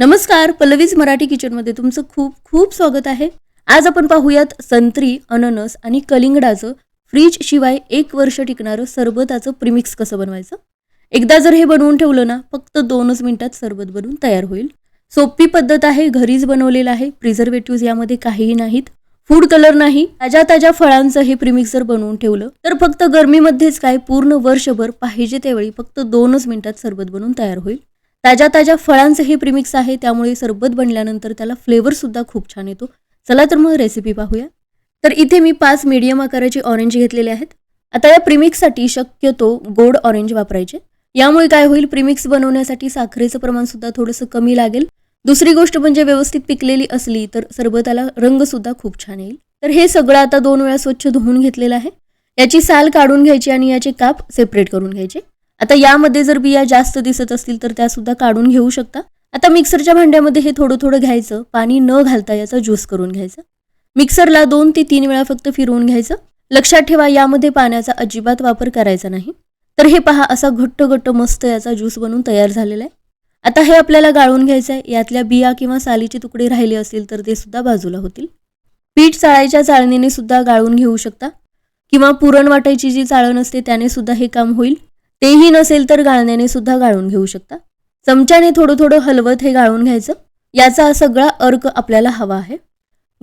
नमस्कार पल्लवीज मराठी किचनमध्ये तुमचं खूप खूप स्वागत आहे. आज आपण पाहूयात संत्री अननस आणि कलिंगडाचं फ्रीज शिवाय एक वर्ष टिकणारं सरबताचं प्रिमिक्स कसं बनवायचं? एकदा जर हे बनवून ठेवलं ना फक्त दोनच मिनिटात सरबत बनवून तयार होईल. सोपी पद्धत आहे घरीच बनवलेलं आहे प्रिझर्वेटिव्ह यामध्ये काहीही नाहीत फूड कलर नाही. ताज्या ताज्या फळांचं हे प्रिमिक्स जर बनवून ठेवलं तर फक्त गरमीमध्येच काय पूर्ण वर्षभर पाहिजे त्यावेळी फक्त दोनच मिनिटात सरबत बनवून तयार होईल. ताज्या ताज्या फळांचं हे प्रिमिक्स आहे. त्यामुळे सरबत बनल्यानंतर त्याला फ्लेवर सुद्धा खूप छान येतो. चला तर मग रेसिपी पाहूया. तर इथे मी पाच मीडियम आकाराचे ऑरेंज घेतलेले आहेत. आता या प्रिमिक्ससाठी शक्यतो गोड ऑरेंज वापरायचे. यामुळे काय होईल? प्रिमिक्स बनवण्यासाठी साखरेचं प्रमाण सुद्धा थोडंसं कमी लागेल. दुसरी गोष्ट म्हणजे व्यवस्थित पिकलेली असली तर सरबताला रंग सुद्धा खूप छान येईल. तर हे सगळं आता दोन वेळा स्वच्छ धुवून घेतलेलं आहे. याची साल काढून घ्यायची आणि याचे काप सेपरेट करून घ्यायचे. आता यामध्ये जर बिया जास्त दिसत असतील तर त्या सुद्धा काढून घेऊ शकता. आता मिक्सरच्या भांड्यामध्ये हे थोडं थोडं घ्यायचं. पाणी न घालता याचा ज्यूस करून घ्यायचा. मिक्सरला दोन ते तीन वेळा फक्त फिरवून घ्यायचं. लक्षात ठेवा यामध्ये पाण्याचा अजिबात वापर करायचा नाही. तर हे पहा असा घट्ट घट्ट मस्त याचा ज्यूस बनवून तयार झालेला आहे. आता हे आपल्याला गाळून घ्यायचं आहे. यातल्या बिया किंवा सालीचे तुकडे राहिले असतील तर ते सुद्धा बाजूला होतील. पीठ चाळायच्या चाळणीने सुद्धा गाळून घेऊ शकता. किंवा पुरण वाटायची जी चाळण असते त्याने सुद्धा हे काम होईल. तेही नसेल तर गाळण्याने सुद्धा गाळून घेऊ शकता. चमच्याने थोडं थोडं हलवत हे गाळून घ्यायचं. याचा सगळा अर्क आपल्याला हवा आहे.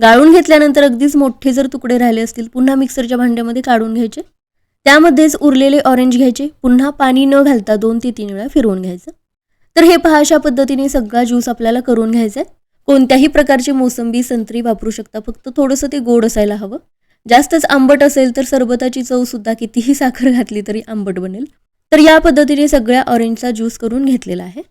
गाळून घेतल्यानंतर अगदीच मोठे जर तुकडे राहिले असतील पुन्हा मिक्सरच्या भांड्यामध्ये काढून घ्यायचे. त्यामध्येच उरलेले ऑरेंज घ्यायचे. पुन्हा पाणी न घालता दोन ते तीन वेळा फिरवून घ्यायचं. तर हे पहा अशा पद्धतीने सगळा ज्यूस आपल्याला करून घ्यायचा आहे. कोणत्याही प्रकारची मोसंबी संत्री वापरू शकता. फक्त थोडंसं ते गोड असायला हवं. जास्तच आंबट असेल तर सरबताची चव सुद्धा कितीही साखर घातली तरी आंबट बनेल. तर या पद्धतीने सगळ्या ऑरेंजचा ज्यूस करून घेतलेला आहे.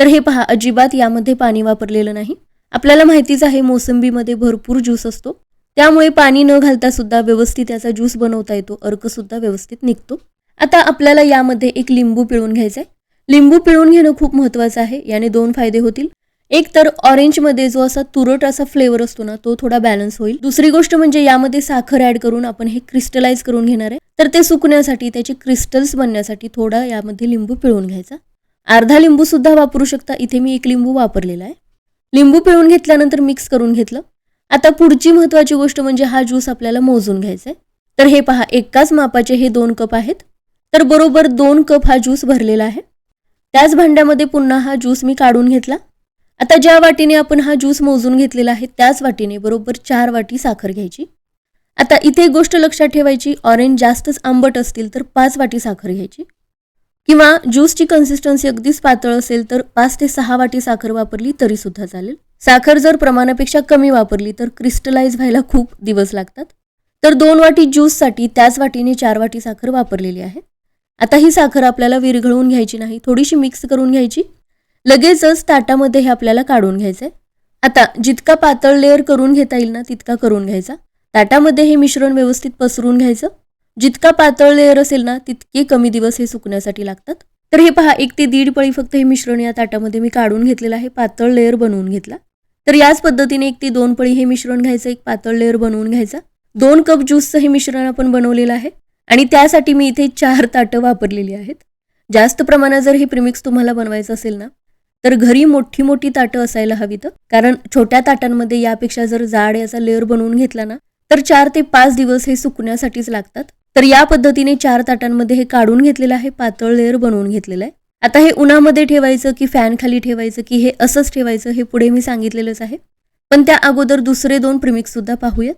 तर हे पहा अजिबात यामध्ये पाणी वापरलेलं नाही. आपल्याला माहितीच आहे मोसंबीमध्ये भरपूर ज्यूस असतो. त्यामुळे पाणी न घालता सुद्धा व्यवस्थित याचा ज्यूस बनवता येतो. अर्क सुद्धा व्यवस्थित निघतो. आता आपल्याला यामध्ये एक लिंबू पिळून घ्यायचा आहे लिंबू पिळून घेणं खूप महत्त्वाचं आहे. याने दोन फायदे होतील. एक तर ऑरेंजमध्ये जो असा तुरट असा फ्लेवर असतो ना तो थोडा बॅलन्स होईल. दुसरी गोष्ट म्हणजे यामध्ये साखर ऍड करून आपण हे क्रिस्टलाइज करून घेणार आहे. तर ते सुकण्यासाठी त्याचे क्रिस्टल्स बनण्यासाठी थोडा यामध्ये लिंबू पिळून घ्यायचा. अर्धा लिंबूसुद्धा वापरू शकता. इथे मी एक लिंबू वापरलेला आहे. लिंबू पिळून घेतल्यानंतर मिक्स करून घेतलं. आता पुढची महत्त्वाची गोष्ट म्हणजे हा ज्यूस आपल्याला मोजून घ्यायचा आहे. तर हे पहा एकाच मापाचे हे दोन कप आहेत. तर बरोबर दोन कप हा ज्यूस भरलेला आहे. त्याच भांड्यामध्ये पुन्हा हा ज्यूस मी काढून घेतला. आता ज्या वाटीने आपण हा ज्यूस मोजून घेतलेला आहे त्याच वाटीने बरोबर चार वाटी साखर घ्यायची. आता इथे एक गोष्ट लक्षात ठेवायची ऑरेंज जास्तच आंबट असतील तर पाच वाटी साखर घ्यायची. किंवा ज्यूसची कन्सिस्टन्सी अगदीच पातळ असेल तर पाच ते सहा वाटी साखर वापरली तरी सुद्धा चालेल. साखर जर प्रमाणापेक्षा कमी वापरली तर क्रिस्टलाइज व्हायला खूप दिवस लागतात. तर दोन वाटी ज्यूससाठी त्याच वाटीने चार वाटी साखर वापरलेली आहे. आता ही साखर आपल्याला विरघळवून घ्यायची नाही थोडीशी मिक्स करून घ्यायची. लगेचच ताटामध्ये हे आपल्याला काढून घ्यायचं आहे आता जितका पातळ लेअर करून घेता येईल ना तितका करून घ्यायचा. ताटामध्ये हे मिश्रण व्यवस्थित पसरून घ्यायचं. जितका पातळ लेअर असेल ना तितके कमी दिवस हे सुकण्यासाठी लागतात. तर हे पहा एक ते दीड पळी फक्त हे मिश्रण या ताटामध्ये मी काढून घेतलेलं आहे पातळ लेअर बनवून घेतला. तर याच पद्धतीने एक ते दोन पळी हे मिश्रण घ्यायचं एक पातळ लेअर बनवून घ्यायचा. दोन कप ज्यूसचं हे मिश्रण आपण बनवलेलं आहे. आणि त्यासाठी मी इथे चार ताटं वापरलेली आहेत. जास्त प्रमाणात जर हे प्रिमिक्स तुम्हाला बनवायचं असेल ना तर घरी मोठी मोठी ताटं असायला हवीत. कारण छोट्या ताटांमध्ये यापेक्षा जर जाड याचा लेअर बनवून घेतला ना तर चार ते पाच दिवस हे सुकण्यासाठीच लागतात. तर या पद्धतीने चार ताटांमध्ये हे काढून घेतलेलं आहे पातळ लेअर बनवून घेतलेलं आहे. आता हे उन्हामध्ये ठेवायचं की फॅन खाली ठेवायचं की हे असंच ठेवायचं हे पुढे मी सांगितलेलंच आहे. पण त्या अगोदर दुसरे दोन प्रिमिक्स सुद्धा पाहूयात.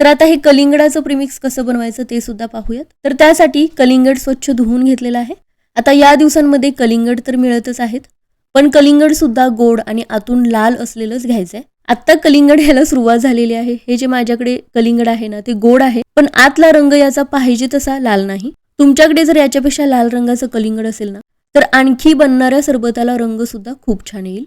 तर आता हे कलिंगडाचं प्रिमिक्स कसं बनवायचं ते सुद्धा पाहूयात. तर त्यासाठी कलिंगड स्वच्छ धुवून घेतलेलं आहे. आता या दिवसांमध्ये कलिंगड तर मिळतच आहेत. पण कलिंगड सुद्धा गोड आणि आतून लाल असलेलंच घ्यायचं आहे आत्ता कलिंगड ह्याला सुरुवात झालेली आहे. हे जे माझ्याकडे कलिंगड आहे ना ते गोड आहे. पण आतला रंग याचा पाहिजे तसा लाल नाही. तुमच्याकडे जर याच्यापेक्षा लाल रंगाचं कलिंगड असेल ना तर आणखी बनणाऱ्या सरबताला रंग सुद्धा खूप छान येईल.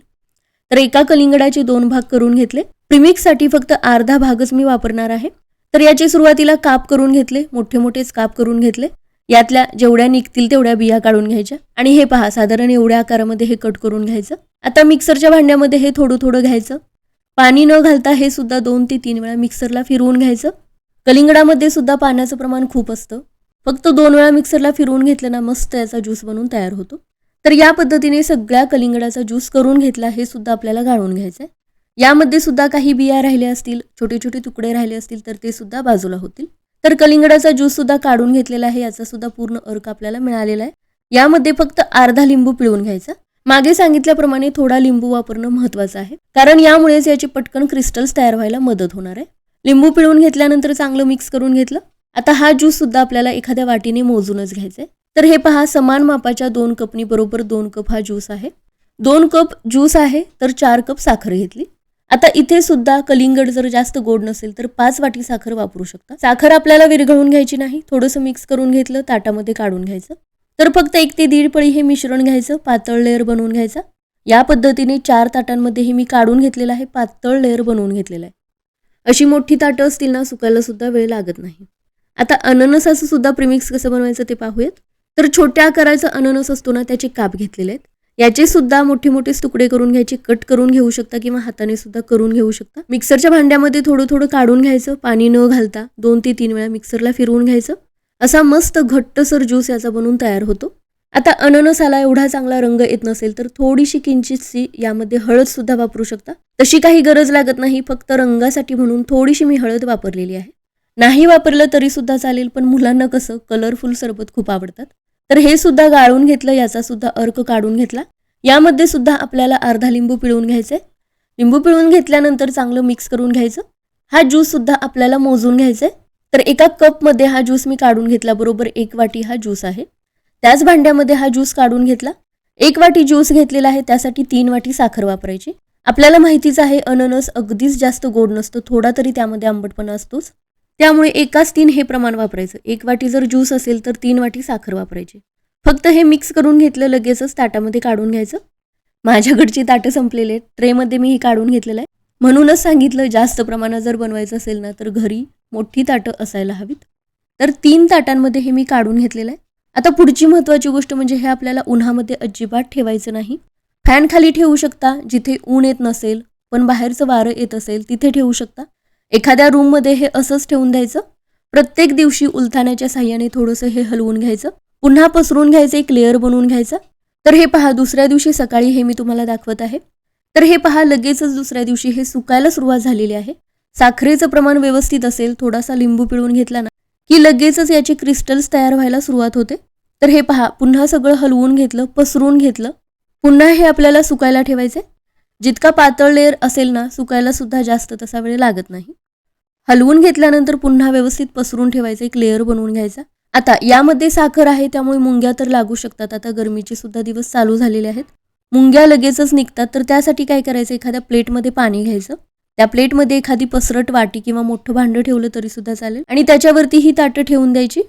तर एका कलिंगडाचे दोन भाग करून घेतले. प्रिमिक्ससाठी फक्त अर्धा भागच मी वापरणार आहे. तर याचे सुरुवातीला काप करून घेतले. मोठे मोठेच काप करून घेतले. यातल्या जेवढ्या निघतील तेवढ्या बिया काढून घ्यायच्या. आणि हे पहा साधारण एवढ्या आकारामध्ये हे कट करून घ्यायचं. आता मिक्सरच्या भांड्यामध्ये हे थोडं थोडं घ्यायचं. पाणी न घालता हे सुद्धा दोन ते तीन वेळा मिक्सरला फिरवून घ्यायचं. कलिंगडामध्ये सुद्धा पाण्याचं प्रमाण खूप असतं. फक्त दोन वेळा मिक्सरला फिरवून घेतलं ना मस्त याचा ज्यूस बनवून तयार होतो. तर या पद्धतीने सगळ्या कलिंगडाचा ज्यूस करून घेतला हे सुद्धा आपल्याला गाळून घ्यायचं आहे यामध्ये सुद्धा काही बिया राहिल्या असतील छोटे छोटे तुकडे राहिले असतील तर ते सुद्धा बाजूला होतील. तर कलिंगडाचा ज्यूस सुद्धा काढून घेतलेला आहे याचा सुद्धा पूर्ण अर्क आपल्याला मिळालेला आहे. यामध्ये फक्त अर्धा लिंबू पिळून घ्यायचा. मागे सांगितल्याप्रमाणे थोडा लिंबू वापरणं महत्वाचं आहे. कारण यामुळेच याची पटकन क्रिस्टल्स तयार व्हायला मदत होणार आहे. लिंबू पिळून घेतल्यानंतर चांगलं मिक्स करून घेतलं. आता हा ज्यूस सुद्धा आपल्याला एखाद्या वाटीने मोजूनच घ्यायचा आहे. तर हे पहा समान मापाच्या दोन कपनी बरोबर दोन कप हा ज्यूस आहे. दोन कप ज्यूस आहे तर चार कप साखर घेतली. आता इथे सुद्धा कलिंगड जर जास्त गोड नसेल तर पाच वाटी साखर वापरू शकता. साखर आपल्याला विरघळून घ्यायची नाही. थोडंसं मिक्स करून घेतलं ताटामध्ये काढून घ्यायचं. तर फक्त एक ते दीड पळी हे मिश्रण घ्यायचं पातळ लेअर बनवून घ्यायचा. या पद्धतीने चार ताटांमध्ये हे मी काढून घेतलेलं आहे पातळ लेअर बनवून घेतलेलं आहे. अशी मोठी ताटं असतील ना सुकायला सुद्धा वेळ लागत नाही. आता अननसाचं सुद्धा प्रिमिक्स कसं बनवायचं ते पाहूयात. तर छोट्या आकाराचा अननस असतो ना त्याचे काप घेतलेले आहेत. याचे सुद्धा मोठे मोठे तुकडे करून घ्यायचे कट करून घेऊ शकता किंवा हाताने सुद्धा करून घेऊ शकता. मिक्सरच्या भांड्यामध्ये थोडं थोडं काढून घ्यायचं पाणी न घालता दोन ते तीन वेळा मिक्सरला फिरवून घ्यायचं. असा मस्त घट्टसर ज्यूस याचा बनवून तयार होतो. आता अननसाला एवढा चांगला रंग येत नसेल तर थोडीशी किंचितशी यामध्ये हळद सुद्धा वापरू शकता. तशी काही गरज लागत नाही फक्त रंगासाठी म्हणून थोडीशी मी हळद वापरलेली आहे. नाही वापरलं तरी सुद्धा चालेल पण मुलांना कसं कलरफुल सरबत खूप आवडतात. तर हे सुद्धा गाळून घेतलं याचा सुद्धा अर्क काढून घेतला. यामध्ये सुद्धा आपल्याला अर्धा लिंबू पिळून घ्यायचंय. लिंबू पिळून घेतल्यानंतर चांगलं मिक्स करून घ्यायचं. हा ज्यूस सुद्धा आपल्याला मोजून घ्यायचा आहे तर एका कपमध्ये हा ज्यूस मी काढून घेतला. बरोबर एक वाटी हा ज्यूस आहे. त्याच भांड्यामध्ये हा ज्यूस काढून घेतला. एक वाटी ज्यूस घेतलेला आहे. त्यासाठी तीन वाटी साखर वापरायची. आपल्याला माहितीच आहे अननस अगदीच जास्त गोड नसतो. थोडा तरी त्यामध्ये आंबटपणा असतोच. त्यामुळे एकाच तीन हे प्रमाण वापरायचं. एक वाटी जर ज्यूस असेल तर तीन वाटी साखर वापरायची. फक्त हे मिक्स करून घेतलं लगेचच ताटामध्ये काढून घ्यायचं. माझ्याकडची ताटं संपलेले. आहेत ट्रेमध्ये मी हे काढून घेतलेलं आहे. म्हणूनच सांगितलं जास्त प्रमाणात जर बनवायचं असेल ना तर घरी मोठी ताटं असायला हवीत. तर तीन ताटांमध्ये हे मी काढून घेतलेलं आहे. आता पुढची महत्त्वाची गोष्ट म्हणजे हे आपल्याला उन्हामध्ये अजिबात ठेवायचं नाही. फॅन खाली ठेवू शकता जिथे ऊन येत नसेल पण बाहेरचं वारं येत असेल तिथे ठेवू शकता. एखाद्या रूममध्ये हे असंच ठेवून द्यायचं. प्रत्येक दिवशी उलथाण्याच्या साह्याने थोडंसं हे हलवून घ्यायचं. पुन्हा पसरून घ्यायचं एक लेअर बनवून घ्यायचा. तर हे पहा दुसऱ्या दिवशी सकाळी हे मी तुम्हाला दाखवत आहे. तर हे पहा लगेचच दुसऱ्या दिवशी हे सुकायला सुरुवात झालेली आहे. साखरेचं प्रमाण व्यवस्थित असेल थोडासा लिंबू पिळून घेतला ना की लगेचच याचे क्रिस्टल्स तयार व्हायला सुरुवात होते. तर हे पहा पुन्हा सगळं हलवून घेतलं पसरून घेतलं. पुन्हा हे आपल्याला सुकायला ठेवायचे जितका पातळ लेअर असेल ना सुकायला सुद्धा जास्त तसा वेळ लागत नाही. हलवून घेतल्यानंतर पुन्हा व्यवस्थित पसरून ठेवायचं एक लेअर बनवून घ्यायचा. आता यामध्ये साखर आहे त्यामुळे मुंग्या तर लागू शकतात. आता गरमीचे सुद्धा दिवस चालू झालेले आहेत. मुंग्या लगेचच निघतात. तर त्यासाठी काय करायचं? एखाद्या प्लेटमध्ये पाणी घ्यायचं. त्या प्लेटमध्ये एखादी पसरट वाटी किंवा मोठं भांडं ठेवलं तरी सुद्धा चालेल. आणि त्याच्यावरती ही ताटं ठेवून द्यायची.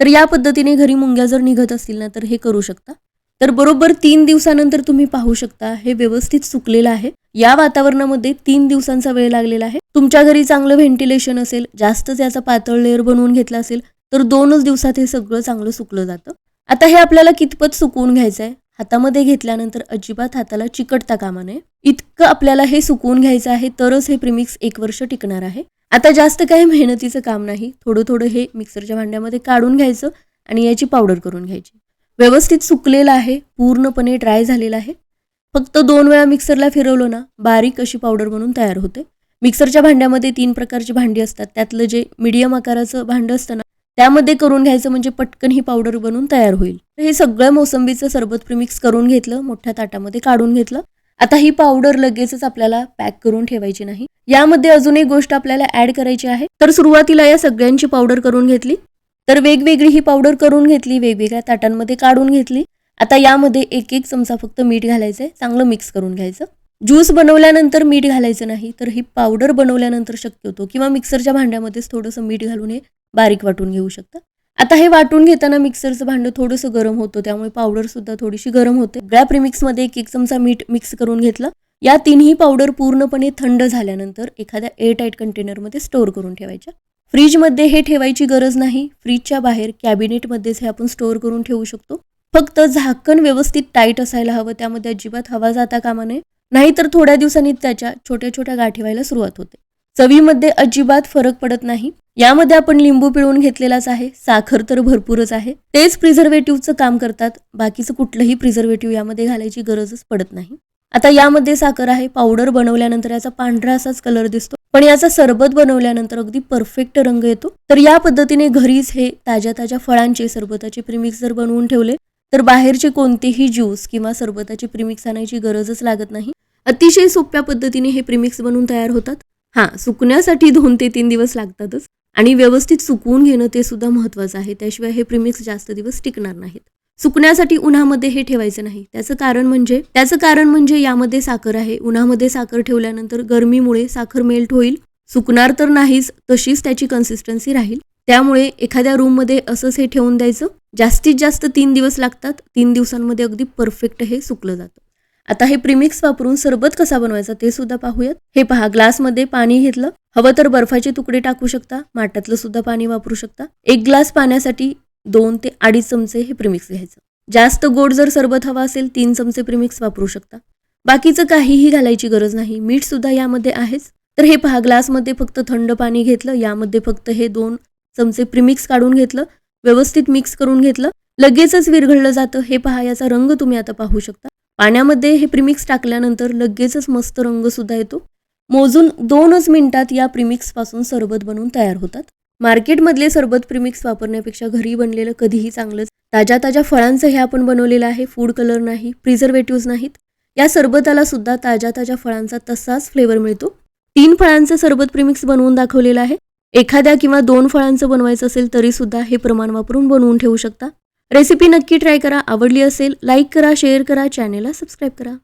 तर या पद्धतीने घरी मुंग्या जर निघत असतील ना तर हे करू शकता. तर बरोबर तीन दिवसानंतर तुम्ही पाहू शकता हे व्यवस्थित सुकलेलं आहे. या वातावरणामध्ये तीन दिवसांचा वेळ लागलेला आहे. तुमच्या घरी चांगलं व्हेंटिलेशन असेल जास्तच याचा पातळ लेअर बनवून घेतला असेल तर दोनच दिवसात हे सगळं चांगलं सुकलं जातं. आता हे आपल्याला कितपत सुकवून घ्यायचं आहे हातामध्ये घेतल्यानंतर अजिबात हाताला चिकटता कामा नये. इतकं आपल्याला हे सुकवून घ्यायचं आहे तरच हे प्रिमिक्स एक वर्ष टिकणार आहे. आता जास्त काही मेहनतीचं काम नाही थोडं थोडं हे मिक्सरच्या भांड्यामध्ये काढून घ्यायचं आणि याची पावडर करून घ्यायची. व्यवस्थित सुकलेलं आहे पूर्णपणे ड्राय झालेलं आहे. फक्त दोन वेळा मिक्सरला फिरवलं ना बारीक अशी पावडर बनून तयार होते. मिक्सरच्या भांड्यामध्ये तीन प्रकारची भांडी असतात त्यातलं जे मीडियम आकाराचं भांडं असतं ना त्यामध्ये करून घ्यायचं म्हणजे पटकन ही पावडर बनवून तयार होईल. हे सगळं मोसंबीचं सरबत प्रिमिक्स करून घेतलं मोठ्या ताटामध्ये काढून घेतलं. आता ही पावडर लगेचच आपल्याला पॅक करून ठेवायची नाही. यामध्ये अजून एक गोष्ट आपल्याला ऍड करायची आहे. तर सुरुवातीला या सगळ्यांची पावडर करून घेतली. तर वेगवेगळी ही पावडर करून घेतली वेगवेगळ्या ताटांमध्ये काढून घेतली. आता यामध्ये एक एक चमचा फक्त मीठ घालायचंय चांगलं मिक्स करून घ्यायचं. ज्यूस बनवल्यानंतर मीठ घालायचं नाही तर ही पावडर बनवल्यानंतर शक्य होतो. किंवा मिक्सरच्या भांड्यामध्येच थोडंसं मीठ घालून हे बारीक वाटून घेऊ शकता. आता हे वाटून घेताना मिक्सरचं भांडं थोडंसं गरम होतं त्यामुळे पावडर सुद्धा थोडीशी गरम होते. सगळ्या प्रिमिक्समध्ये एक एक चमचा मीठ मिक्स करून घेतलं. या तिन्ही पावडर पूर्णपणे थंड झाल्यानंतर एखाद्या एअर टाईट कंटेनरमध्ये स्टोअर करून ठेवायच्या. फ्रीजमध्ये हे ठेवायची गरज नाही. फ्रीजच्या बाहेर कॅबिनेटमध्येच हे आपण स्टोअर करून ठेवू शकतो. फक्त झाकण व्यवस्थित टाईट असायला हवं त्यामध्ये अजिबात हवा जाता कामा नये. नाहीतर थोड्या दिवसांनी त्याच्या छोट्या छोट्या गाठी व्हायला सुरुवात होते. चवीमध्ये अजिबात फरक पडत नाही. यामध्ये आपण लिंबू पिळून घेतलेलाच आहे साखर तर भरपूरच आहे. तेच प्रिझर्वेटिव्हचं काम करतात बाकीचं कुठलंही प्रिझर्वेटिव्ह यामध्ये घालायची गरजच पडत नाही. आता यामध्ये साखर आहे पावडर बनवल्यानंतर याचा पांढरा असाच कलर दिसतो. पण याचा सरबत बनवल्यानंतर अगदी परफेक्ट रंग येतो. तर या पद्धतीने घरीच हे ताज्या ताज्या फळांचे सरबताचे प्रिमिक्स जर बनवून ठेवले तर बाहेरचे कोणतेही ज्यूस किंवा सरबताचे प्रिमिक्स आणायची गरजच लागत नाही. अतिशय सोप्या पद्धतीने हे प्रिमिक्स बनवून तयार होतात. हां सुकण्यासाठी दोन ते तीन दिवस लागतातच. आणि व्यवस्थित सुकवून घेणं ते सुद्धा महत्त्वाचं आहे. त्याशिवाय हे प्रिमिक्स जास्त दिवस टिकणार नाहीत. सुकण्यासाठी उन्हामध्ये हे ठेवायचं नाही. त्याचं कारण म्हणजे त्याचं कारण म्हणजे यामध्ये साखर आहे. उन्हामध्ये साखर ठेवल्यानंतर गरमीमुळे साखर मेल्ट होईल. सुकणार तर नाहीच तशीच त्याची कन्सिस्टन्सी राहील. त्यामुळे एखाद्या रूममध्ये असंच हे ठेवून द्यायचं. जास्तीत जास्त तीन दिवस लागतात. तीन दिवसांमध्ये अगदी परफेक्ट हे सुकलं जातं. आता हे प्रिमिक्स वापरून सरबत कसा बनवायचा ते सुद्धा पाहूयात. हे पहा ग्लासमध्ये पाणी घेतलं. हवं तर बर्फाचे तुकडे टाकू शकता. माठातलं सुद्धा पाणी वापरू शकता. एक ग्लास पाण्यासाठी दोन ते अडीच चमचे हे प्रिमिक्स घ्यायचं. जास्त गोड जर सरबत हवा असेल तीन चमचे प्रीमिक्स वापरू शकता. बाकीचं काहीही घालायची गरज नाही. मीठ सुद्धा यामध्ये आहेच. तर हे पहा ग्लासमध्ये फक्त थंड पाणी घेतलं. यामध्ये फक्त हे दोन चमचे प्रिमिक्स काढून घेतलं. व्यवस्थित मिक्स करून घेतलं. लगेचच विरघळलं जातं. हे पहा याचा रंग तुम्ही आता पाहू शकता. पाण्यामध्ये हे प्रिमिक्स टाकल्यानंतर लगेचच मस्त रंग सुद्धा येतो. मोजून दोनच मिनिटात या प्रिमिक्सपासून सरबत बनवून तयार होतात. मार्केटमधले सरबत प्रीमिक्स वापरण्यापेक्षा घरी बनलेलं कधीही चांगलंच. ताज्या ताज्या फळांचं हे आपण बनवलेलं आहे. फूड कलर नाही प्रिझर्वेटिव्ह नाहीत. या सरबताला सुद्धा ताज्या ताज्या फळांचा तसाच फ्लेवर मिळतो. तीन फळांचं सरबत प्रीमिक्स बनवून दाखवलेलं आहे. एखाद्या किंवा दोन फळांचं बनवायचं असेल तरी सुद्धा हे प्रमाण वापरून बनवून ठेवू शकता. रेसिपी नक्की ट्राय करा. आवडली असेल लाईक करा शेअर करा चॅनेलला सबस्क्राईब करा.